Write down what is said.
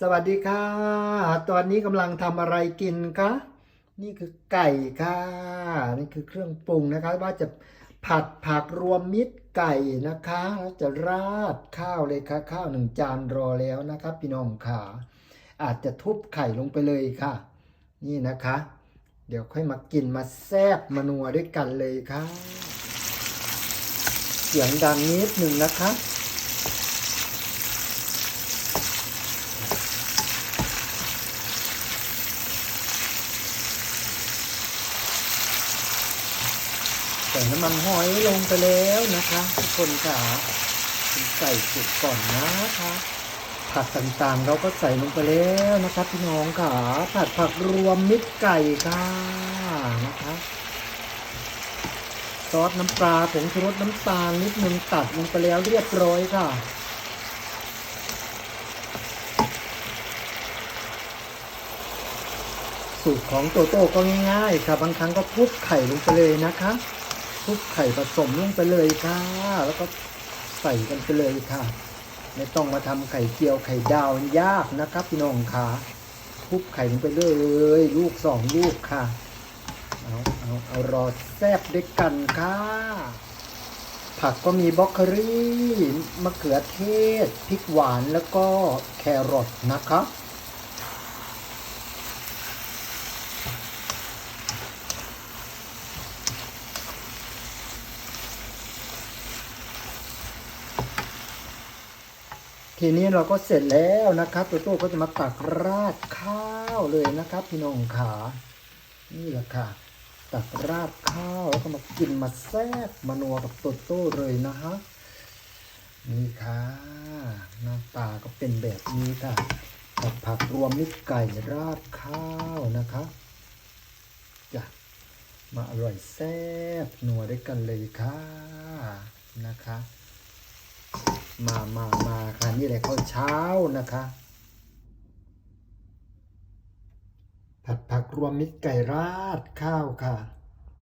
สวัสดีค่ะ ตอนนี้กำลังทำอะไรกินคะ นี่คือไก่ค่ะ นี่คือเครื่องปรุงนะคะ ว่าจะผัดผักรวมมิตรไก่นะคะแล้วจะราดข้าวเลยค่ะ ข้าวหนึ่งจานรอแล้วนะครับพี่น้องค่ะ อาจจะทุบไข่ลงไปเลยค่ะ นี่นะคะ เดี๋ยวค่อยมากินมาแซบมานัวด้วยกันเลยค่ะ เสียงดังนิดหนึ่งนะคะ ส่น้ำมันหอยลงไปแล้วนะคะทุกคนค่ะใส่สุกก่อนนะคะผักต่างๆ เราก็ใส่ลงไปแล้วนะคะพี่น้องค่ะผัดผักรวมมิตรไก่ค่ะนะคะซอสน้ำปลาผงชูรสน้ำตาลนิดนึงตัดลงไปแล้วเรียบร้อยค่ะสูตรของโตโต้ก็ง่ายๆค่ะบางครั้งก็ทุบไข่ลงไปเลยนะคะ ทุบไข่ผสมลงไปเลยค่ะ แล้วก็ใส่กันไปเลยค่ะ ไม่ต้องมาทำไข่เจียวไข่ดาวยากนะครับพี่น้องค่ะทุบไข่ลงไปเลย ลูกสองลูกค่ะ เอาเอาเอารอแซบด้วยกันค่ะ ผักก็มีบล็อกโคลี่มะเขือเทศพริกหวานแล้วก็แครอทนะครับ ทีนี้เราก็เสร็จแล้วนะครับ ตัวโต้ก็จะมาตักราดข้าวเลยนะครับ พี่น้องขานี่แหละค่ะ ตักราดข้าวแล้วก็มากินมาแซ่บมานัวกับโตโต้เลยนะฮะนี่ค่ะหน้าตาก็เป็นแบบนี้ค่ะกับผักรวมมิตรไก่ราดข้าวนะคะจ้ะมาอร่อยแซ่บนัวด้วยกันเลยค่ะนะคะ มามามาค่ะนี่แหละข้าวเช้านะคะ ผัดผักรวมมิตรไก่ราดข้าวค่ะ